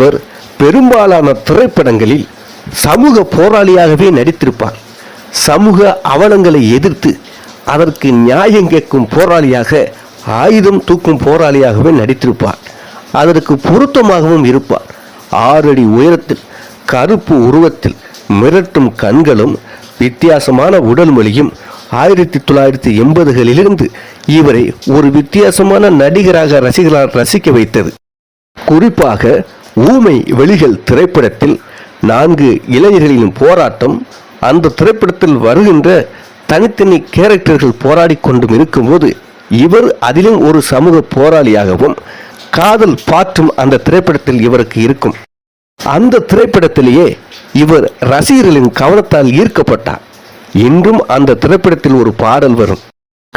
இவர் பெரும்பாலான திரைப்படங்களில் சமூக போராளியாகவே நடித்திருப்பார். சமூக அவலங்களை எதிர்த்து அதற்கு நியாயம் கேட்கும் போராளியாக ஆயுதம் தூக்கும் போராளியாகவே நடித்திருப்பார். அதற்கு பொருத்தமாகவும் இருப்பார். ஆறடி உயரத்தில் கருப்பு உருவத்தில் மிரட்டும் கண்களும் வித்தியாசமான உடல் மொழியும் ஆயிரத்தி தொள்ளாயிரத்தி எண்பதுகளிலிருந்து இவரை ஒரு வித்தியாசமான நடிகராக ரசிகர்களால் ரசிக்க வைத்தது. குறிப்பாக ஊமை வெளிகள் திரைப்படத்தில் நான்கு இளைஞர்களின் போராட்டம் அந்த திரைப்படத்தில் வருகின்ற தனித்தனி கேரக்டர்கள் போராடி கொண்டும் இருக்கும்போது இவர் அதிலும் ஒரு சமூக போராளியாகவும் காதல் பாற்றும் அந்த திரைப்படத்தில் இவருக்கு இருக்கும். அந்த திரைப்படத்திலேயே இவர் ரசிகர்களின் கவனத்தால் ஈர்க்கப்பட்டார். இன்றும் அந்த திரைப்படத்தில் ஒரு பாடல் வரும்.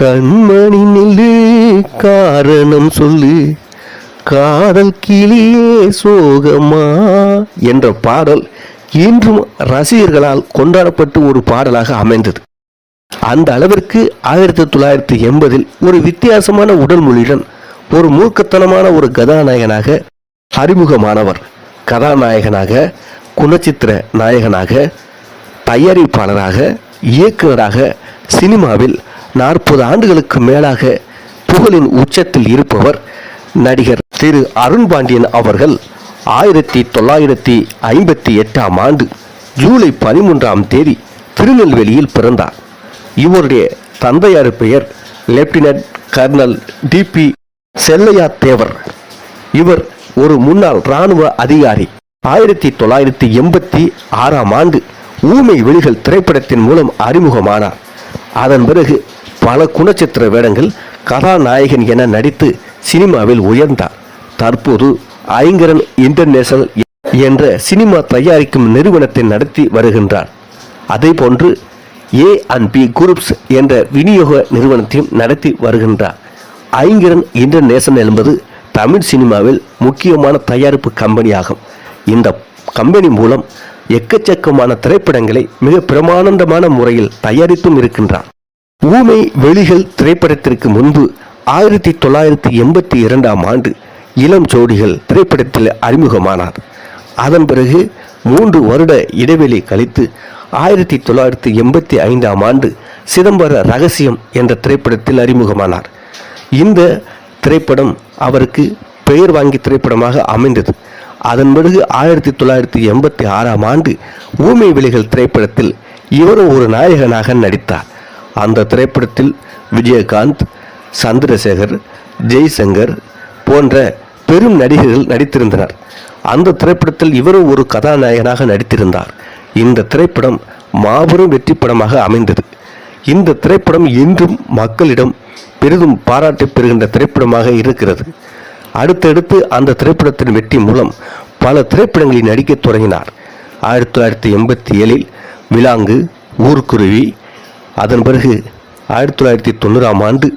கண்மணி நில்லு காரணம் சொல்லு காதல் கிளியே சோகமா என்ற பாடல் இன்றும் ரசிகர்களால் கொண்டாடப்பட்டு ஒரு பாடலாக அமைந்தது. அந்த அளவிற்கு ஆயிரத்தி தொள்ளாயிரத்தி எண்பதில் ஒரு வித்தியாசமான உடல் மொழியுடன் ஒரு மூர்க்கத்தனமான ஒரு கதாநாயகனாக அறிமுகமானவர் கதாநாயகனாக குணச்சித்திர நாயகனாக தயாரிப்பாளராக இயக்குநராக சினிமாவில் நாற்பது ஆண்டுகளுக்கு மேலாக புகழின் உச்சத்தில் இருப்பவர் நடிகர் திரு அருண் பாண்டியன் அவர்கள் ஆயிரத்தி தொள்ளாயிரத்தி ஐம்பத்தி எட்டாம் ஆண்டு ஜூலை பதிமூன்றாம் தேதி திருநெல்வேலியில் பிறந்தார். இவருடைய தந்தையார் பெயர் lieutenant colonel TP Chellaiah Thevar இவர் ஒரு முன்னாள் இராணுவ அதிகாரி. ஆயிரத்தி தொள்ளாயிரத்தி எண்பத்தி ஆறாம் ஆண்டு ஊமை வெளிகள் திரைப்படத்தின் மூலம் அறிமுகமானார். அதன் பிறகு பல குணச்சித்திர வேடங்கள் கதாநாயகன் என நடித்து சினிமாவில் உயர்ந்தார். தற்போது ஐங்கரன் இன்டர்நேஷனல் என்ற சினிமா தயாரிக்கும் நிறுவனத்தை நடத்தி வருகின்றார். அதேபோன்று ஏ அண்ட் பி குரூப்ஸ் என்ற விநியோக நிறுவனத்தையும் நடத்தி வருகின்றார். ஐங்கரன் இன்டர்நேஷனல் என்பது தமிழ் சினிமாவில் முக்கியமான தயாரிப்பு கம்பெனியாகும். இந்த கம்பெனி மூலம் எக்கச்சக்கமான திரைப்படங்களை மிக பிரமானந்தமான முறையில் தயாரித்தும் இருக்கின்றார். ஊமை வெளிகள் திரைப்படத்திற்கு முன்பு ஆயிரத்தி தொள்ளாயிரத்தி எண்பத்தி இரண்டாம் ஆண்டு இளம் ஜோடிகள் திரைப்படத்தில் அறிமுகமானார். அதன் பிறகு மூன்று வருட இடைவெளி கழித்து ஆயிரத்தி தொள்ளாயிரத்தி எண்பத்தி ஐந்தாம் ஆண்டு சிதம்பர ரகசியம் என்ற திரைப்படத்தில் அறிமுகமானார். இந்த திரைப்படம் அவருக்கு பெயர் வாங்கி திரைப்படமாக அமைந்தது. அதன் பிறகு ஆயிரத்தி தொள்ளாயிரத்தி எண்பத்தி ஆறாம் ஆண்டு ஊமை விலைகள் திரைப்படத்தில் இவரும் ஒரு நாயகனாக நடித்தார். அந்த திரைப்படத்தில் விஜயகாந்த் சந்திரசேகர் ஜெய்சங்கர் போன்ற பெரும் நடிகர்கள் நடித்திருந்தனர். அந்த திரைப்படத்தில் இவரும் ஒரு கதாநாயகனாக நடித்திருந்தார். இந்த திரைப்படம் மாபெரும் வெற்றி படமாக அமைந்தது. இந்த திரைப்படம் இன்றும் மக்களிடம் பெரிதும் பாராட்டு பெறுகின்ற திரைப்படமாக இருக்கிறது. அடுத்தடுத்து அந்த திரைப்படத்தின் வெற்றி மூலம் பல திரைப்படங்களில் நடிக்கத் தொடங்கினார். ஆயிரத்தி தொள்ளாயிரத்தி எண்பத்தி ஏழில் விலாங்கு ஊர்க்குருவி அதன் பிறகு ஆயிரத்தி தொள்ளாயிரத்தி தொண்ணூறாம் ஆண்டு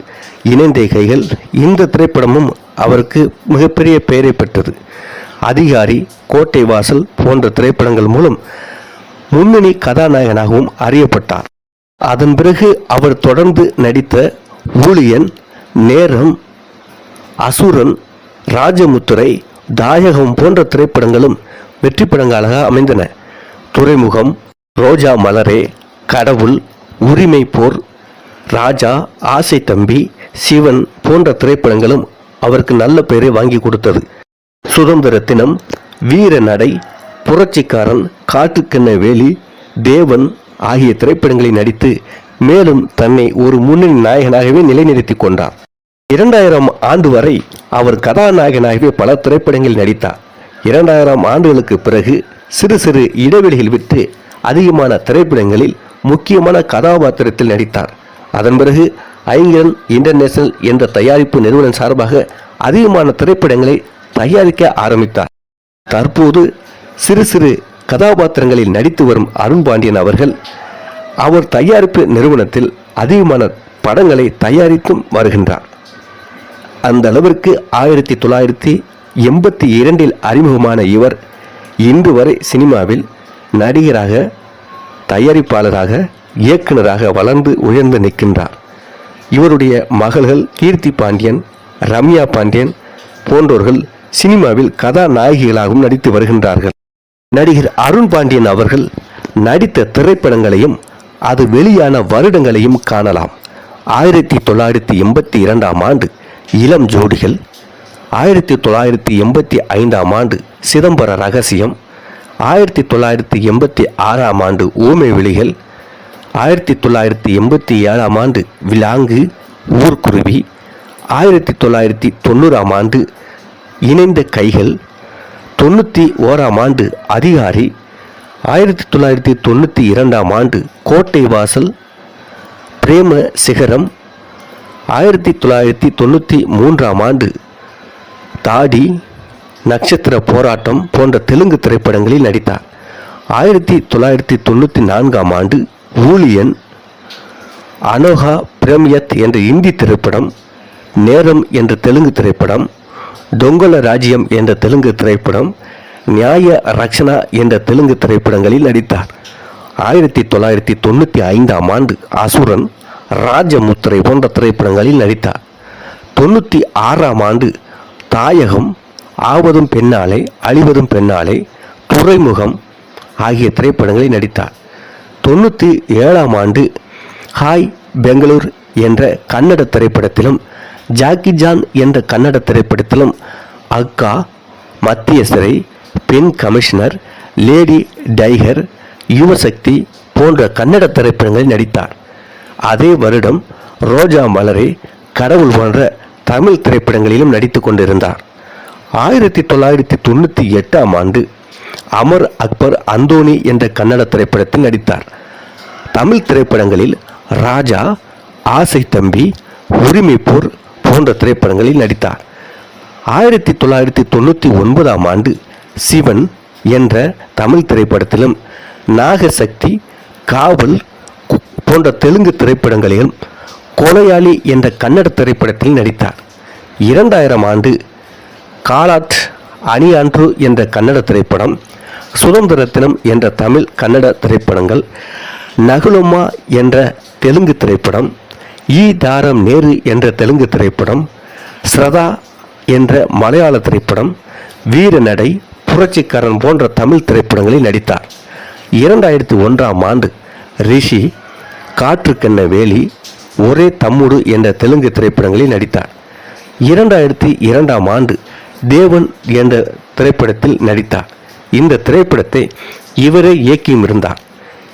இணைந்த கைகள் இந்த திரைப்படமும் அவருக்கு மிகப்பெரிய பெயரை பெற்றது. அதிகாரி கோட்டை வாசல் போன்ற திரைப்படங்கள் மூலம் முன்னணி கதாநாயகனாகவும் அறியப்பட்டார். அதன் பிறகு அவர் தொடர்ந்து நடித்த ஊழியன் நேரம் அசுரன் ராஜமுத்துரை தாயகம் போன்ற திரைப்படங்களும் வெற்றி படங்களாக அமைந்தன. துறைமுகம் ரோஜா மலரே கடவுள் உரிமை போர் ராஜா ஆசை தம்பி சிவன் போன்ற திரைப்படங்களும் அவருக்கு நல்ல பெயரை வாங்கி கொடுத்தது. சுதந்திர தினம் வீர நடை புரட்சிக்காரன் காட்டுக்கென்ன வேலி தேவன் ஆகிய திரைப்படங்களில் நடித்து மேலும் தன்னை ஒரு முன்னணி நாயகனாகவே நிலைநிறுத்தி கொண்டார். இரண்டாயிரம் ஆண்டு வரை அவர் கதாநாயகனாகவே பல திரைப்படங்களில் நடித்தார். இரண்டாயிரம் ஆண்டுகளுக்கு பிறகு சிறு சிறு இடைவெளிகள் விட்டு அதிகமான திரைப்படங்களில் முக்கியமான கதாபாத்திரத்தில் நடித்தார். அதன் பிறகு ஐங்கிரன் இன்டர்நேஷனல் என்ற தயாரிப்பு நிறுவனம் சார்பாக அதிகமான திரைப்படங்களை தயாரிக்க ஆரம்பித்தார். தற்போது சிறு சிறு கதாபாத்திரங்களில் நடித்து வரும் அருண் பாண்டியன் அவர்கள் அவர் தயாரிப்பு நிறுவனத்தில் அதிகமான படங்களை தயாரித்தும் வருகின்றார். அந்த அளவிற்கு ஆயிரத்தி தொள்ளாயிரத்தி எண்பத்தி இரண்டில் அறிமுகமான இவர் இன்று வரை சினிமாவில் நடிகராக தயாரிப்பாளராக இயக்குனராக வளர்ந்து உயர்ந்து நிற்கின்றார். இவருடைய மகள்கள் கீர்த்தி பாண்டியன் ரம்யா பாண்டியன் போன்றோர்கள் சினிமாவில் கதாநாயகிகளாகவும் நடித்து வருகின்றார்கள். நடிகர் அருண் பாண்டியன் அவர்கள் நடித்த திரைப்படங்களையும் அது வெளியான வருடங்களையும் காணலாம். ஆயிரத்தி தொள்ளாயிரத்தி எண்பத்தி இரண்டாம் ஆண்டு இளம் ஜோடிகள் ஆயிரத்தி தொள்ளாயிரத்தி எண்பத்தி ஐந்தாம் ஆண்டு சிதம்பர ரகசியம் ஆயிரத்தி தொள்ளாயிரத்தி எண்பத்தி ஆறாம் ஆண்டு ஊமை விழிகள் ஆயிரத்தி தொள்ளாயிரத்தி எண்பத்தி ஏழாம் ஆண்டு விலாங்கு ஊர்க்குருவி ஆயிரத்தி தொள்ளாயிரத்தி தொண்ணூறாம் ஆண்டு இணைந்த கைகள். தொண்ணூற்றி ஓராம் ஆண்டு அதிகாரி. ஆயிரத்தி தொள்ளாயிரத்தி தொண்ணூற்றி இரண்டாம் ஆண்டு கோட்டை வாசல். பிரேம சிகரம் ஆயிரத்தி தொள்ளாயிரத்தி தொண்ணூற்றி மூன்றாம் ஆண்டு தாடி நட்சத்திர போராட்டம் போன்ற தெலுங்கு திரைப்படங்களில் நடித்தார். ஆயிரத்தி தொள்ளாயிரத்தி தொண்ணூற்றி நான்காம் ஆண்டு ஊழியன் அனோகா பிரமியத் என்ற இந்தி திரைப்படம் நேரம் என்ற தெலுங்கு திரைப்படம் டொங்கல ராஜ்யம் என்ற தெலுங்கு திரைப்படம் நியாய ரக்ஷனா என்ற தெலுங்கு திரைப்படங்களில் நடித்தார். ஆயிரத்தி தொள்ளாயிரத்தி தொண்ணூற்றி ஐந்தாம் ஆண்டு அசுரன் ராஜமுத்திரை போன்ற திரைப்படங்களில் நடித்தார். தொண்ணூற்றி ஆறாம் ஆண்டு தாயகம் ஆவதும் பெண்ணாலே அழிவதும் பெண்ணாலே துறைமுகம் ஆகிய திரைப்படங்களில் நடித்தார். தொண்ணூற்றி ஏழாம் ஆண்டு ஹாய் பெங்களூர் என்ற கன்னட திரைப்படத்திலும் ஜாக்கி ஜான் என்ற கன்னட திரைப்படத்திலும் அக்கா மத்திய சிறை பெண் கமிஷனர் லேடி டைகர் யுவசக்தி போன்ற கன்னட திரைப்படங்களில் நடித்தார். அதே வருடம் ரோஜா மலரே கடவுள் போன்ற தமிழ் திரைப்படங்களிலும் நடித்து கொண்டிருந்தார். ஆயிரத்தி தொள்ளாயிரத்தி தொண்ணூற்றி எட்டாம் ஆண்டு அமர் அக்பர் அந்தோணி என்ற கன்னட திரைப்படத்தில் நடித்தார். தமிழ் திரைப்படங்களில் ராஜா ஆசை தம்பி உரிமை போர் போன்ற திரைப்படங்களில் நடித்தார். ஆயிரத்தி தொள்ளாயிரத்தி தொண்ணூற்றி ஒன்பதாம் ஆண்டு சிவன் என்ற தமிழ் திரைப்படத்திலும் நாகசக்தி காவல் போன்ற தெலுங்கு திரைப்படங்களிலும் கொலையாளி என்ற கன்னட திரைப்படத்தில் நடித்தார். இரண்டாயிரம் ஆண்டு காலாட் அணி அன்று என்ற கன்னட திரைப்படம் சுதந்திரத்தினம் என்ற தமிழ் கன்னட திரைப்படங்கள் நகுலம்மா என்ற தெலுங்கு திரைப்படம் ஈ தாரம் நேரு என்ற தெலுங்கு திரைப்படம் ஸ்ரதா என்ற மலையாள திரைப்படம் வீரநடை புரட்சிக்காரன் போன்ற தமிழ் திரைப்படங்களில் நடித்தார். இரண்டாயிரத்தி ஒன்றாம் ஆண்டு ரிஷி காற்றுக்கென்ன வேலி ஒரே தம்முடு என்ற தெலுங்கு திரைப்படங்களில் நடித்தார். இரண்டாயிரத்தி இரண்டாம் ஆண்டு தேவன் என்ற திரைப்படத்தில் நடித்தார். இந்த திரைப்படத்தை இவரே இயக்கியும் இருந்தார்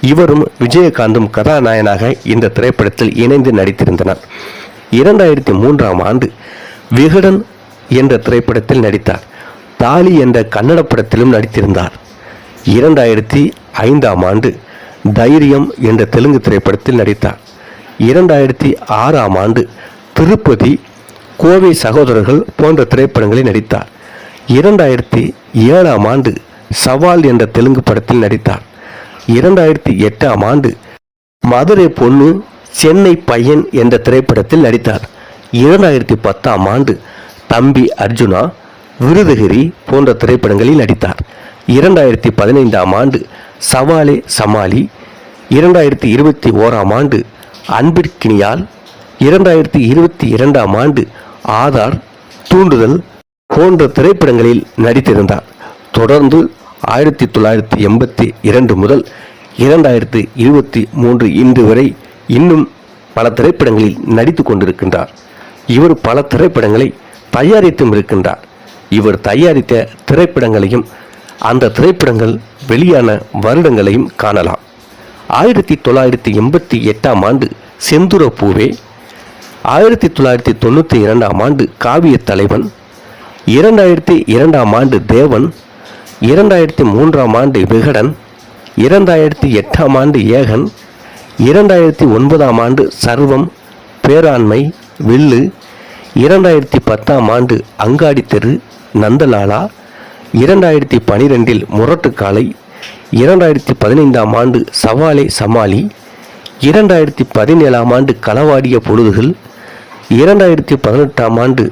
இவரும் விஜயகாந்தும் கதாநாயகனாக இந்த திரைப்படத்தில் இணைந்து நடித்திருந்தனர். இரண்டாயிரத்தி மூன்றாம் ஆண்டு விகடன் என்ற திரைப்படத்தில் நடித்தார். தாலி என்ற கன்னட படத்திலும் நடித்திருந்தார். இரண்டாயிரத்தி ஐந்தாம் ஆண்டு தைரியம் என்ற தெலுங்கு திரைப்படத்தில் நடித்தார். இரண்டாயிரத்தி ஆறாம் ஆண்டு திருப்பதி கோவை சகோதரர்கள் போன்ற திரைப்படங்களில் நடித்தார். இரண்டாயிரத்தி ஏழாம் ஆண்டு சவால் என்ற தெலுங்கு படத்தில் நடித்தார். இரண்டாயிரத்தி எட்டாம் ஆண்டு மதுரை பொண்ணு சென்னை பையன் என்ற திரைப்படத்தில் நடித்தார். இரண்டாயிரத்தி பத்தாம் ஆண்டு தம்பி அர்ஜுனா விருதுகிரி போன்ற திரைப்படங்களில் நடித்தார். இரண்டாயிரத்தி பதினைந்தாம் ஆண்டு சவாலே சமாளி. இரண்டாயிரத்தி இருபத்தி ஓராம் ஆண்டு அன்பிற்கினியால் இரண்டாயிரத்தி இருபத்தி இரண்டாம் ஆண்டு ஆதார் தூண்டுதல் போன்ற திரைப்படங்களில் நடித்திருந்தார். தொடர்ந்து ஆயிரத்தி தொள்ளாயிரத்தி எண்பத்தி இரண்டு முதல் இரண்டாயிரத்தி இருபத்தி மூன்று இன்று வரை இன்னும் பல திரைப்படங்களில் நடித்து கொண்டிருக்கின்றார். இவர் பல திரைப்படங்களை தயாரித்தும் இருக்கின்றார். இவர் தயாரித்த திரைப்படங்களையும் அந்த திரைப்படங்கள் வெளியான வருடங்களையும் காணலாம். ஆயிரத்தி தொள்ளாயிரத்தி எண்பத்தி எட்டாம் ஆண்டு செந்துர பூவே ஆயிரத்தி தொள்ளாயிரத்தி தொண்ணூற்றி இரண்டாம் ஆண்டு காவிய தலைவன் இரண்டாயிரத்தி இரண்டாம் ஆண்டு தேவன் இரண்டாயிரத்தி மூன்றாம் ஆண்டு விகடன் இரண்டாயிரத்தி எட்டாம் ஆண்டு ஏகன் இரண்டாயிரத்தி ஒன்பதாம் ஆண்டு சர்வம் பேராண்மை வில்லு இரண்டாயிரத்தி பத்தாம் ஆண்டு அங்காடி தெரு நந்தலாலா இரண்டாயிரத்தி பனிரெண்டில் முரட்டுக்காலை இரண்டாயிரத்தி பதினைந்தாம் ஆண்டு சவாலே சமாளி இரண்டாயிரத்தி பதினேழாம் ஆண்டு களவாடிய பொழுதுகள் இரண்டாயிரத்தி பதினெட்டாம் ஆண்டு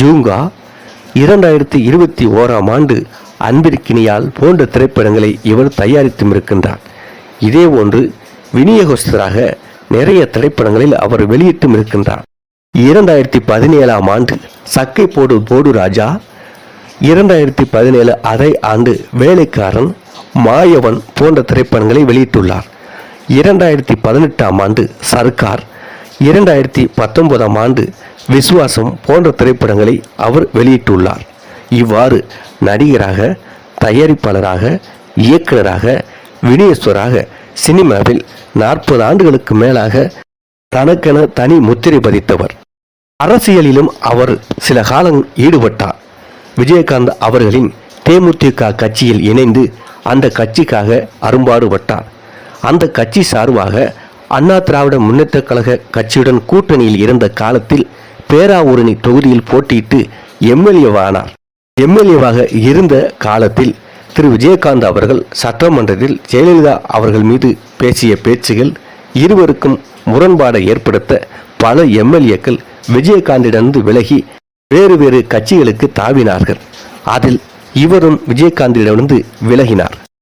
ஜூங்கா இரண்டாயிரத்தி இருபத்தி ஓராம் ஆண்டு அன்பிற்கினியால் போன்ற திரைப்படங்களை இவர் தயாரித்தும் இருக்கின்றார். இதே போன்று விநியோகஸ்தராக நிறைய திரைப்படங்களில் அவர் வெளியிட்டும் இருக்கின்றார். இரண்டாயிரத்தி பதினேழாம் ஆண்டு சக்கை போடு போடு ராஜா இரண்டாயிரத்தி பதினேழு அதே ஆண்டு வேலைக்காரன் மாயவன் போன்ற திரைப்படங்களை வெளியிட்டுள்ளார். இரண்டாயிரத்தி பதினெட்டாம் ஆண்டு சர்க்கார் இரண்டாயிரத்தி பத்தொன்பதாம் ஆண்டு விசுவாசம் போன்ற திரைப்படங்களை அவர் வெளியிட்டுள்ளார். இவ்வாறு நடிகராக தயாரிப்பாளராக இயக்குநராக வினியஸ்வராக சினிமாவில் நாற்பது ஆண்டுகளுக்கு மேலாக தனக்கென தனி முத்திரை பதித்தவர். அரசியலிலும் அவர் சில காலம் ஈடுபட்டார். விஜயகாந்த் அவர்களின் தேமுதிக கட்சியில் இணைந்து அந்த கட்சிக்காக அரும்பாடுபட்டார். அந்த கட்சி சார்பாக அண்ணா திராவிட முன்னேற்ற கழக கட்சியுடன் கூட்டணியில் இருந்த காலத்தில் பேராவூரணி தொகுதியில் போட்டியிட்டு எம்எல்ஏவானார். எம்எல்ஏவாக இருந்த காலத்தில் திரு. விஜயகாந்த் அவர்கள் சட்டமன்றத்தில் ஜெயலலிதா அவர்கள் மீது பேசிய பேச்சுகள் இருவருக்கும் முரண்பாடை ஏற்படுத்த பல எம்எல்ஏக்கள் விஜயகாந்திடமிருந்து விலகி வேறு வேறு கட்சிகளுக்கு தாவினார்கள். அதில் இவரும் விஜயகாந்திடமிருந்து விலகினார்.